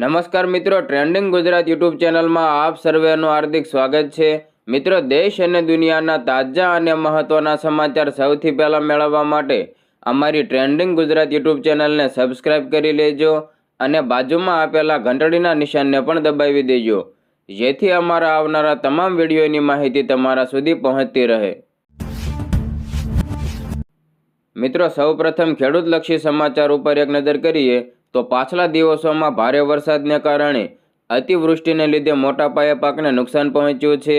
નમસ્કાર મિત્રો trending Gujarat YouTube ચેનલમાં આપ સર્વેનું હાર્દિક સ્વાગત છે. મિત્રો, દેશ અને દુનિયાના તાજા અને મહત્ત્વના સમાચાર સૌથી પહેલાં મેળવવા માટે અમારી ટ્રેન્ડિંગ ગુજરાત યુટ્યુબ ચેનલને સબસ્ક્રાઇબ કરી લેજો અને બાજુમાં આપેલા ઘંટડીના નિશાનને પણ દબાવી દેજો. જેથી અમારા આવનારા તમામ વિડીયોની માહિતી તમારા સુધી પહોંચતી રહે. મિત્રો, સૌપ્રથમ ખેડૂતલક્ષી સમાચાર ઉપર એક નજર કરીએ. તો પાછલા દિવસોમાં ભારે વરસાદને કારણે અતિવૃષ્ટિને લીધે મોટા પાયે પાકને નુકસાન પહોંચ્યું છે.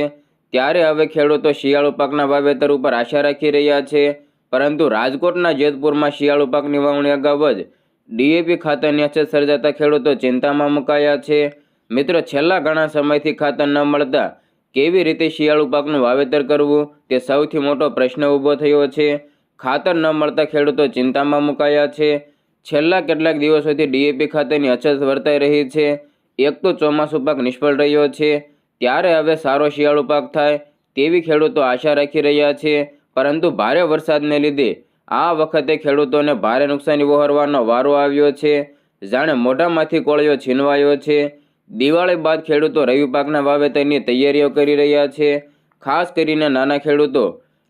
ત્યારે હવે ખેડૂતો શિયાળુ પાકના વાવેતર ઉપર આશા રાખી રહ્યા છે. પરંતુ રાજકોટના જેતપુરમાં શિયાળુ પાકની વાવણી અગાઉ જ ડીએપી ખાતરની અછત સર્જાતા ખેડૂતો ચિંતામાં મુકાયા છે. મિત્રો, છેલ્લા ઘણા સમયથી ખાતર ન મળતા કેવી રીતે શિયાળુ પાકનું વાવેતર કરવું તે સૌથી મોટો પ્રશ્ન ઊભો થયો છે. ખાતર ન મળતા ખેડૂતો ચિંતામાં મુકાયા છે. છેલ્લા કેટલાક દિવસોથી ડીએપી ખાતેની અછત વર્તાઈ રહી છે. એક તો ચોમાસું પાક નિષ્ફળ રહ્યો છે. ત્યારે હવે સારો શિયાળુ પાક થાય તેવી ખેડૂતો આશા રાખી રહ્યા છે. પરંતુ ભારે વરસાદને લીધે આ વખતે ખેડૂતોને ભારે નુકસાની વહોરવાનો વારો આવ્યો છે. જાણે મોઢામાંથી કોળિયો છીનવાયો છે. દિવાળી બાદ ખેડૂતો રવિ પાકના વાવેતરની તૈયારીઓ કરી રહ્યા છે. ખાસ કરીને નાના ખેડૂતો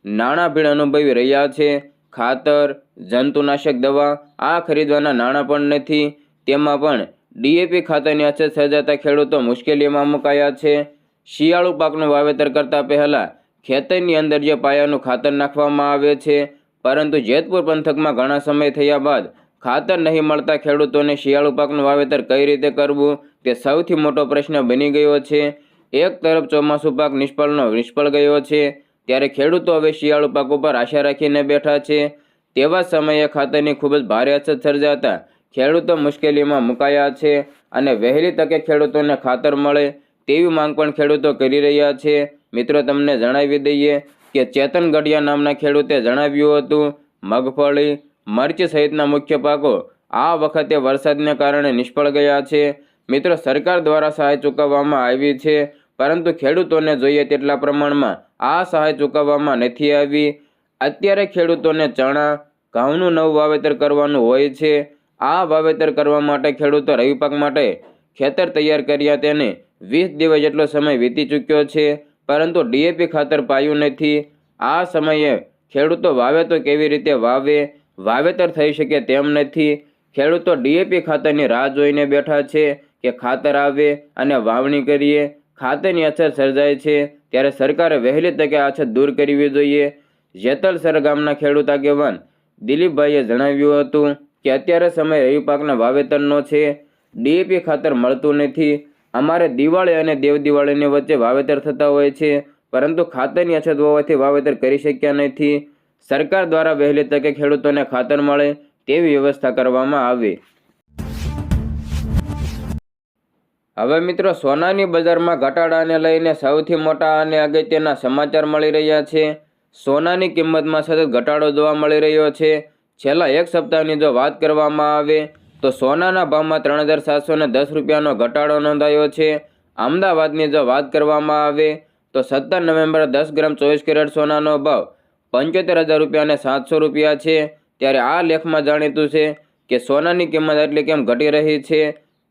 નાણાં ભીડ અનુભવી રહ્યા છે. ખાતર, જંતુનાશક દવા, આ ખરીદવાના નાણાં પણ નથી. તેમાં પણ ડીએપી ખાતરની અછત સર્જાતા ખેડૂતો મુશ્કેલીમાં મુકાયા છે. શિયાળુ પાકનું વાવેતર કરતાં પહેલાં ખેતરની અંદર જે પાયાનું ખાતર નાખવામાં આવે છે, પરંતુ જેતપુર પંથકમાં ઘણા સમય થયા બાદ ખાતર નહીં મળતા ખેડૂતોને શિયાળુ પાકનું વાવેતર કઈ રીતે કરવું, તે સૌથી મોટો પ્રશ્ન બની ગયો છે. એક તરફ ચોમાસું પાક નિષ્ફળનો નિષ્ફળ ગયો છે ત્યારે ખેડૂતો હવે શિયાળુ પાક ઉપર આશા રાખીને બેઠા છે. તેવા સમયે ખાતરની ખૂબ જ ભારે અછત સર્જાતા ખેડૂતો મુશ્કેલીમાં મુકાયા છે અને વહેલી તકે ખેડૂતોને ખાતર મળે તેવી માંગ પણ ખેડૂતો કરી રહ્યા છે. મિત્રો, તમને જણાવી દઈએ કે ચેતન ગઢિયા નામના ખેડૂતે જણાવ્યું હતું, મગફળી, મરચ સહિતના મુખ્ય પાકો આ વખતે વરસાદને કારણે નિષ્ફળ ગયા છે. મિત્રો, સરકાર દ્વારા સહાય ચૂકવવામાં આવી છે. પરંતુ ખેડૂતોને જોઈએ તેટલા પ્રમાણમાં આ સહાય ચૂકવવામાં નથી આવી. અત્યારે ખેડૂતોને ચણા, ઘઉંનું નવું વાવેતર કરવાનું હોય છે. આ વાવેતર કરવા માટે ખેડૂતો રવિ પાક માટે ખેતર તૈયાર કર્યા તેને વીસ દિવસ જેટલો સમય વીતી ચૂક્યો છે, પરંતુ ડીએપી ખાતર પાયું નથી. આ સમયે ખેડૂતો વાવે તો કેવી રીતે વાવે? વાવેતર થઈ શકે તેમ નથી. ખેડૂતો ડીએપી ખાતરની રાહ જોઈને બેઠા છે કે ખાતર આવે અને વાવણી કરીએ. ખાતરની અછત સર્જાય છે, ત્યારે સરકારે વહેલી તકે અછત દૂર કરવી જોઈએ. જેતલસર ગામના ખેડૂત આગેવાન દિલીપભાઈએ જણાવ્યું હતું કે અત્યારે સમય રવિ પાકના વાવેતરનો છે. ડીએપી ખાતર મળતું નથી. અમારે દિવાળી અને દેવ દિવાળીની વચ્ચે વાવેતર થતા હોય છે, પરંતુ ખાતરની અછત હોવાથી વાવેતર કરી શક્યા નથી. સરકાર દ્વારા વહેલી તકે ખેડૂતોને ખાતર મળે તેવી વ્યવસ્થા કરવામાં આવે. હવે મિત્રો, સોનાની બજારમાં ઘટાડાને લઈને સૌથી મોટા અને અગત્યના સમાચાર મળી રહ્યા છે. સોનાની કિંમતમાં સતત ઘટાડો જોવા મળી રહ્યો છે. છેલ્લા એક સપ્તાહની જો વાત કરવામાં આવે, તો સોનાના ભાવમાં ત્રણ હજાર સાતસો ને દસ રૂપિયાનો ઘટાડો નોંધાયો છે. અમદાવાદની જો વાત કરવામાં આવે, તો સત્તર નવેમ્બર દસ ગ્રામ ચોવીસ કેરેટ સોનાનો ભાવ પંચોતેર હજાર રૂપિયા અને સાતસો રૂપિયા છે. ત્યારે આ લેખમાં જાણીતું છે કે સોનાની કિંમત એટલી કેમ ઘટી રહી છે?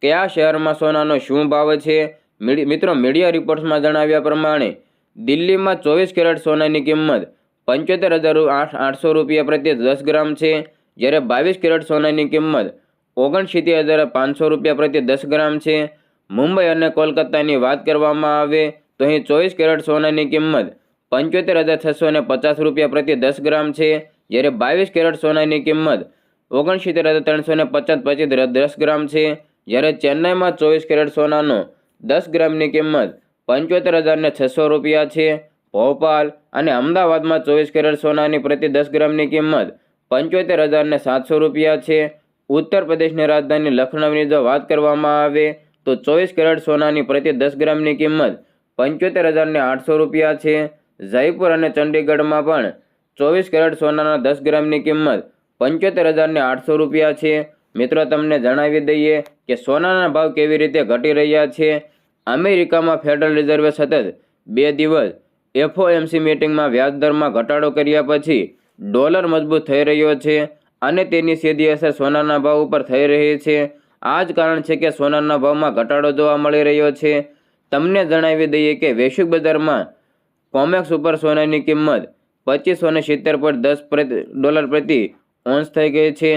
કયા શહેરમાં સોનાનો શું ભાવ છે? મિત્રો, મીડિયા રિપોર્ટ્સમાં જણાવ્યા પ્રમાણે, દિલ્હીમાં ચોવીસ કેરેટ સોનાની કિંમત પંચોતેર હજાર આઠ, આઠસો રૂપિયા પ્રત્યે દસ ગ્રામ છે. જ્યારે બાવીસ કેરેટ સોનાની કિંમત ઓગણસિત્તેર હજાર પાંચસો રૂપિયા પ્રત્યે દસ ગ્રામ છે. મુંબઈ અને કોલકાતાની વાત કરવામાં આવે, તો અહીં ચોવીસ કેરેટ સોનાની કિંમત પંચોતેર હજાર છસો ને પચાસ રૂપિયા પ્રત્યે દસ ગ્રામ છે. જ્યારે બાવીસ કેરેટ સોનાની કિંમત ઓગણસિત્તેર હજાર ત્રણસો ને પચાસ પચીસ દસ ગ્રામ છે. જ્યારે ચેન્નાઈમાં ચોવીસ કેરેટ સોનાનો દસ ગ્રામની કિંમત પંચોતેર હજારને છસો રૂપિયા છે. ભોપાલ અને અમદાવાદમાં ચોવીસ કેરેટ સોનાની પ્રતિ દસ ગ્રામની કિંમત પંચોતેર હજારને સાતસો રૂપિયા છે. ઉત્તર પ્રદેશની રાજધાની લખનૌની જો વાત કરવામાં આવે તો ચોવીસ કેરેટ સોનાની પ્રતિ દસ ગ્રામની કિંમત પંચોતેર હજારને આઠસો રૂપિયા છે. જયપુર અને ચંડીગઢમાં પણ ચોવીસ કેરેટ સોનાના દસ ગ્રામની કિંમત પંચોતેર હજારને આઠસો રૂપિયા છે. મિત્રો, તમને જણાવી દઈએ કે સોનાના ભાવ કેવી રીતે ઘટી રહ્યા છે. અમેરિકામાં ફેડરલ રિઝર્વે સતત બે દિવસ એફઓએમસી મિટિંગમાં વ્યાજદરમાં ઘટાડો કર્યા પછી ડોલર મજબૂત થઈ રહ્યો છે અને તેની સીધી અસર સોનાના ભાવ ઉપર થઈ રહી છે. આ જ કારણ છે કે સોનાના ભાવમાં ઘટાડો જોવા મળી રહ્યો છે. તમને જણાવી દઈએ કે વૈશ્વિક બજારમાં કોમેક્સ ઉપર સોનાની કિંમત પચીસો ને સિત્તેર પોઈન્ટ દસ પ્રતિ ડોલર પ્રતિ ઓન્સ થઈ ગઈ છે.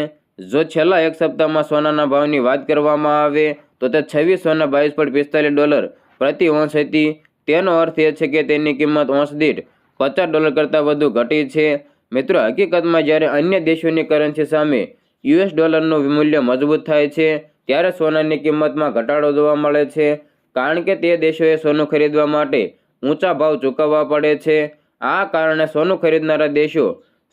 જો છેલ્લા એક સપ્તાહમાં સોનાના ભાવની વાત કરવામાં આવે, તો તે છવ્વીસ સોના બાવીસ પોઈન્ટ પિસ્તાલીસ ડોલર પ્રતિ ઓંશ હતી. તેનો અર્થ એ છે કે તેની કિંમત ઓંશ દીઠ પચાસ ડોલર કરતાં વધુ ઘટી છે. મિત્રો, હકીકતમાં જ્યારે અન્ય દેશોની કરન્સી સામે યુએસ ડોલરનું મૂલ્ય મજબૂત થાય છે, ત્યારે સોનાની કિંમતમાં ઘટાડો જોવા મળે છે. કારણ કે તે દેશોએ સોનું ખરીદવા માટે ઊંચા ભાવ ચૂકવવા પડે છે. આ કારણે સોનું ખરીદનારા દેશો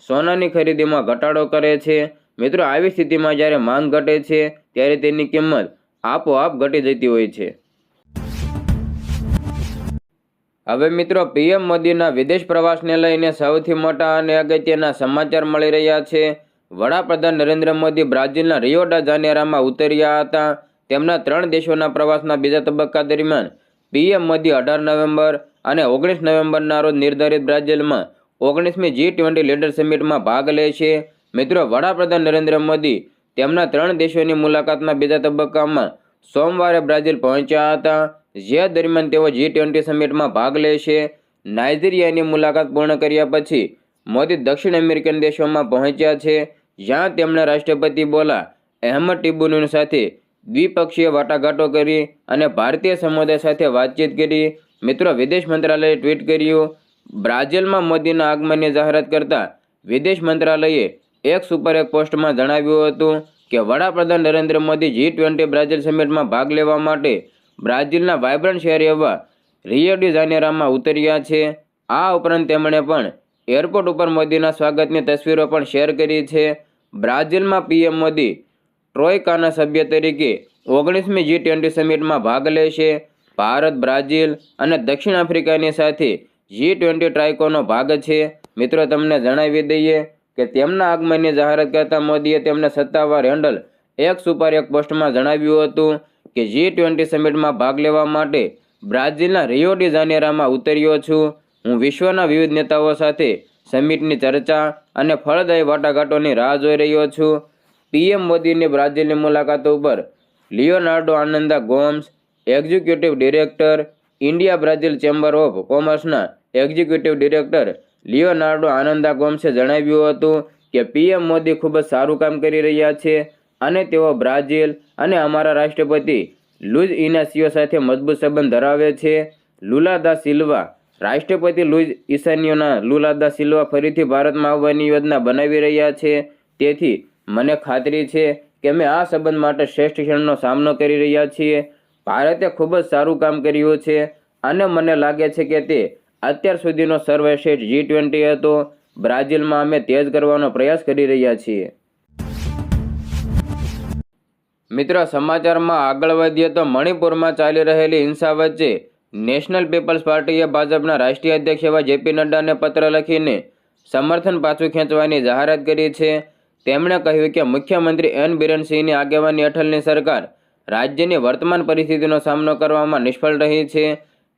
સોનાની ખરીદીમાં ઘટાડો કરે છે. મિત્રો, આવી સ્થિતિમાં જ્યારે માંગ ઘટે છે, ત્યારે તેની કિંમત આપોઆપ ઘટી જતી હોય છે. હવે મિત્રો, પીએમ મોદીના વિદેશ પ્રવાસને લઈને સૌથી મોટા અને અગત્યના સમાચાર મળી રહ્યા છે. વડાપ્રધાન નરેન્દ્ર મોદી બ્રાઝિલના રિયો ડા જાનેરામાં ઉતર્યા હતા. તેમના ત્રણ દેશોના પ્રવાસના બીજા તબક્કા દરમિયાન પીએમ મોદી અઢાર નવેમ્બર અને ઓગણીસ નવેમ્બરના રોજ નિર્ધારિત બ્રાઝિલમાં ઓગણીસમી જી ટ્વેન્ટી લીડર સમિટમાં ભાગ લેશે મિત્રો, વડાપ્રધાન નરેન્દ્ર મોદી તેમના ત્રણ દેશોની મુલાકાતના બીજા તબક્કામાં સોમવારે બ્રાઝિલ પહોંચ્યા હતા. જે દરમિયાન તેઓ જી ટ્વેન્ટી સમિટમાં ભાગ લેશે નાઇજીરિયાની મુલાકાત પૂર્ણ કર્યા પછી મોદી દક્ષિણ અમેરિકન દેશોમાં પહોંચ્યા છે. જ્યાં તેમણે રાષ્ટ્રપતિ બોલા અહેમદ ટિબુની સાથે દ્વિપક્ષીય વાટાઘાટો કરી અને ભારતીય સમુદાય સાથે વાતચીત કરી. મિત્રો, વિદેશ મંત્રાલયે ટ્વીટ કર્યું, બ્રાઝિલમાં મોદીના આગમનની જાહેરાત કરતા વિદેશ મંત્રાલયે એક સુપર એક પોસ્ટમાં જણાવ્યું હતું કે, વડાપ્રધાન નરેન્દ્ર મોદી જી ટ્વેન્ટી બ્રાઝિલ સમિટમાં ભાગ લેવા માટે બ્રાઝિલના વાયબ્રન્ટ શહેર એવા રિયો જાનેરામાં ઉતર્યા છે. આ ઉપરાંત તેમણે પણ એરપોર્ટ ઉપર મોદીના સ્વાગતની તસવીરો પણ શેર કરી છે. બ્રાઝિલમાં પીએમ મોદી ટ્રોયકાના સભ્ય તરીકે ઓગણીસમી જી ટ્વેન્ટી સમિટમાં ભાગ લેશે. ભારત, બ્રાઝિલ અને દક્ષિણ આફ્રિકાની સાથે જી ટ્વેન્ટી ટ્રાયકોનો ભાગ છે. મિત્રો, તમને જણાવી દઈએ કે તેમના આગમનની જાહેરાત કરતા મોદીએ તેમને સત્તાવાર હેન્ડલ એક સુપર એક પોસ્ટમાં જણાવ્યું હતું કે જી ટ્વેન્ટી સમિટમાં ભાગ લેવા માટે બ્રાઝિલના રિયો ડી જાનેરામાં ઉતર્યો છું. હું વિશ્વના વિવિધ નેતાઓ સાથે સમિટની ચર્ચા અને ફળદાયી વાટાઘાટોની રાહ જોઈ રહ્યો છું. પીએમ મોદીની બ્રાઝિલની મુલાકાત ઉપર Leonardo Ananda Gomes, executive director, India Brazil chamber of કોમર્સના executive director Leonardo Ananda ગોમ્સે જણાવ્યું હતું કે પીએમ મોદી ખૂબ જ સારું કામ કરી રહ્યા છે અને તેઓ બ્રાઝિલ અને અમારા રાષ્ટ્રપતિ લુઝ ઇનાસિયો સાથે મજબૂત સંબંધ ધરાવે છે. લુલાદા સિલ્વા રાષ્ટ્રપતિ લુઝ ઈશાન્યોના લુલાદા સિલ્વા ફરીથી ભારતમાં આવવાની યોજના બનાવી રહ્યા છે. તેથી મને ખાતરી છે કે અમે આ સંબંધ માટે શ્રેષ્ઠ ક્ષણનો સામનો કરી રહ્યા છીએ. ભારતે ખૂબ જ સારું કામ કર્યું છે અને મને લાગે છે કે તે અત્યાર સુધીનો સર્વશ્રેષ્ઠ જી ટ્વેન્ટી હતો. બ્રાઝિલમાં અમે તેજ કરવાનો પ્રયાસ કરી રહ્યા છીએ. મિત્રો, સમાચારમાં આગળ વધીએ તો મણિપુરમાં ચાલી રહેલી હિંસા વચ્ચે નેશનલ પીપલ્સ પાર્ટીએ ભાજપના રાષ્ટ્રીય અધ્યક્ષ એવા જેપી નડ્ડાને પત્ર લખીને સમર્થન પાછું ખેંચવાની જાહેરાત કરી છે. તેમણે કહ્યું કે મુખ્યમંત્રી એન બિરેન સિંહની આગેવાની હેઠળની સરકાર રાજ્યની વર્તમાન પરિસ્થિતિનો સામનો કરવામાં નિષ્ફળ રહી છે.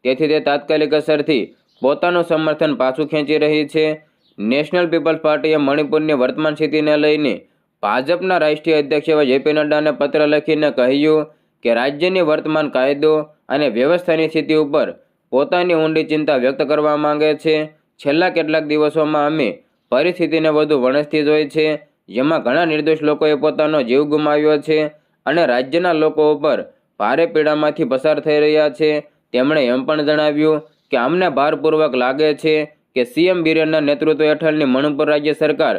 તેથી તે તાત્કાલિક અસરથી પોતાનું સમર્થન પાછું ખેંચી રહી છે. નેશનલ પીપલ્સ પાર્ટીએ મણિપુરની વર્તમાન સ્થિતિને લઈને ભાજપના રાષ્ટ્રીય અધ્યક્ષ એવા જેપી નડ્ડાને પત્ર લખીને કહ્યું કે રાજ્યની વર્તમાન કાયદો અને વ્યવસ્થાની સ્થિતિ ઉપર પોતાની ઊંડી ચિંતા વ્યક્ત કરવા માંગે છે. છેલ્લા કેટલાક દિવસોમાં અમે પરિસ્થિતિને વધુ વણસતી જોઈ છે, જેમાં ઘણા નિર્દોષ લોકોએ પોતાનો જીવ ગુમાવ્યો છે અને રાજ્યના લોકો ઉપર ભારે પીડામાંથી પસાર થઈ રહ્યા છે, તેમણે એમ પણ જણાવ્યું કે અમને ભારપૂર્વક લાગે છે કે સીએમ બિરેનના નેતૃત્વ હેઠળની મણિપુર રાજ્ય સરકાર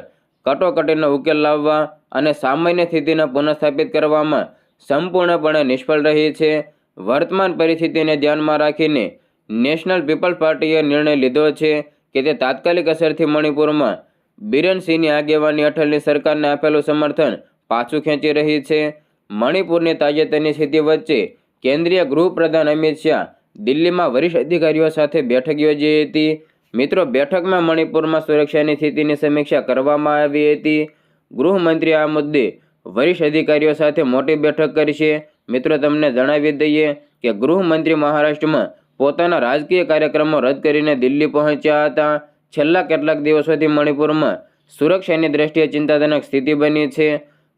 કટોકટીનો ઉકેલ લાવવા અને સામાન્ય સ્થિતિને પુનઃસ્થાપિત કરવામાં સંપૂર્ણપણે નિષ્ફળ રહી છે. વર્તમાન પરિસ્થિતિને ધ્યાનમાં રાખીને નેશનલ પીપલ્સ પાર્ટીએ નિર્ણય લીધો છે કે તે તાત્કાલિક અસરથી મણિપુરમાં બિરેન સિંહની આગેવાની હેઠળની સરકારને આપેલું સમર્થન પાછું ખેંચી રહી છે. મણિપુરની તાજેતરની સ્થિતિ વચ્ચે કેન્દ્રીય ગૃહપ્રધાન અમિત શાહ દિલ્હીમાં વરિષ્ઠ અધિકારીઓ સાથે બેઠક યોજી હતી. મિત્રો, બેઠકમાં મણિપુરમાં સુરક્ષાની સ્થિતિની સમીક્ષા કરવામાં આવી હતી. ગૃહમંત્રી આ મુદ્દે વરિષ્ઠ અધિકારીઓ સાથે મોટી બેઠક કરશે મિત્રો, તમને જણાવી દઈએ કે ગૃહમંત્રી મહારાષ્ટ્રમાં પોતાના રાજકીય કાર્યક્રમો રદ કરીને દિલ્હી પહોંચ્યા હતા. છેલ્લા કેટલાક દિવસોથી મણિપુરમાં સુરક્ષાની દ્રષ્ટિએ ચિંતાજનક સ્થિતિ બની છે.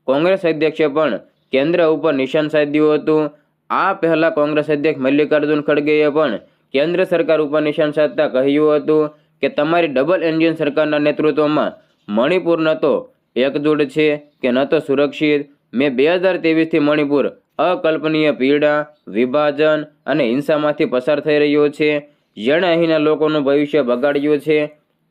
કોંગ્રેસ અધ્યક્ષે પણ કેન્દ્ર ઉપર નિશાન સાધ્યું હતું. આ પહેલાં કોંગ્રેસ અધ્યક્ષ મલ્લિકાર્જુન ખડગેએ પણ કેન્દ્ર સરકાર ઉપર નિશાન સાધતા કહ્યું હતું કે તમારી ડબલ એન્જિન સરકારના નેતૃત્વમાં મણિપુર ન તો એકજૂટ છે કે ન તો સુરક્ષિત. મેં બે હજાર તેવીસથી મણિપુર અકલ્પનીય પીડા, વિભાજન અને હિંસામાંથી પસાર થઈ રહ્યો છે. જેણે અહીંના લોકોનું ભવિષ્ય બગાડ્યું છે.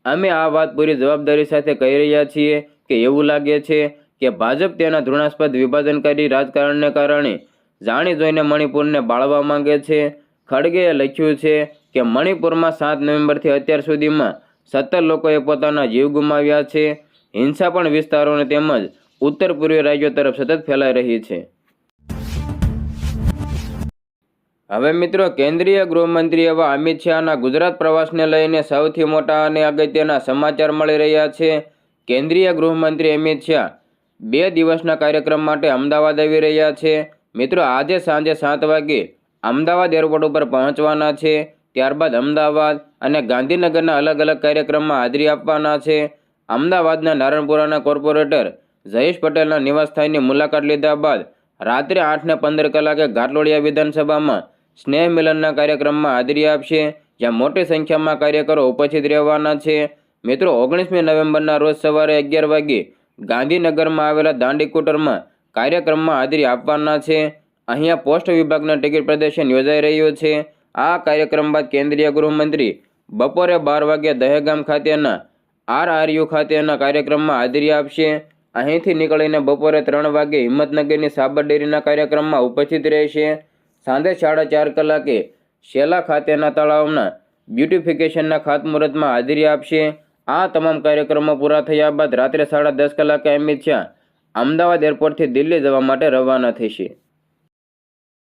અમે આ વાત પૂરી જવાબદારી સાથે કહી રહ્યા છીએ કે એવું લાગે છે કે ભાજપ તેના ધૃણાસ્પદ વિભાજનકારી રાજકારણને કારણે જાણી જોઈને મણિપુરને બાળવા માંગે છે. ખડગેએ લખ્યું છે કે મણિપુરમાં સાત નવેમ્બરથી અત્યાર સુધીમાં સત્તર લોકોએ પોતાના જીવ ગુમાવ્યા છે. હિંસા પણ વિસ્તારોને તેમજ ઉત્તર પૂર્વીય રાજ્યો તરફ સતત ફેલાઈ રહી છે. હવે મિત્રો, કેન્દ્રીય ગૃહમંત્રી એવા અમિત શાહના ગુજરાત પ્રવાસને લઈને સૌથી મોટા અને અગત્યના સમાચાર મળી રહ્યા છે. કેન્દ્રીય ગૃહમંત્રી અમિત શાહ બે દિવસના કાર્યક્રમ માટે અમદાવાદ આવી રહ્યા છે. મિત્રો, આજે સાંજે સાત વાગે અમદાવાદ એરપોર્ટ ઉપર પહોંચવાના છે. ત્યારબાદ અમદાવાદ અને ગાંધીનગરના અલગ અલગ કાર્યક્રમમાં હાજરી આપવાના છે. અમદાવાદના નારણપુરાના કોર્પોરેટર જયેશ પટેલના નિવાસસ્થાનની મુલાકાત લીધા બાદ રાત્રે આઠને પંદર કલાકે ઘાટલોડિયા વિધાનસભામાં સ્નેહ મિલનના કાર્યક્રમમાં હાજરી આપશે, જ્યાં મોટી સંખ્યામાં કાર્યકરો ઉપસ્થિત રહેવાના છે. મિત્રો, ઓગણીસમી નવેમ્બરના રોજ સવારે અગિયાર વાગે ગાંધીનગરમાં આવેલા દાંડીકુટરમાં કાર્યક્રમમાં હાજરી આપવાના છે. અહીંયા પોસ્ટ વિભાગના ટિકિટ પ્રદર્શન યોજાઈ રહ્યું છે. આ કાર્યક્રમ બાદ કેન્દ્રીય ગૃહમંત્રી બપોરે બાર વાગ્યા દહેગામ ખાતેના આરઆરયુ ખાતેના કાર્યક્રમમાં હાજરી આપશે. અહીંથી નીકળીને બપોરે ત્રણ વાગે હિંમતનગરની સાબર ડેરીના કાર્યક્રમમાં ઉપસ્થિત રહેશે. સાંજે સાડા ચાર કલાકે શેલા ખાતેના તળાવના બ્યુટિફિકેશનના ખાતમુહૂર્તમાં હાજરી આપશે. આ તમામ કાર્યક્રમો પૂરા થયા બાદ રાત્રે સાડા દસ કલાકે અમિત શાહ અમદાવાદ એરપોર્ટથી દિલ્હી જવા માટે રવાના થશે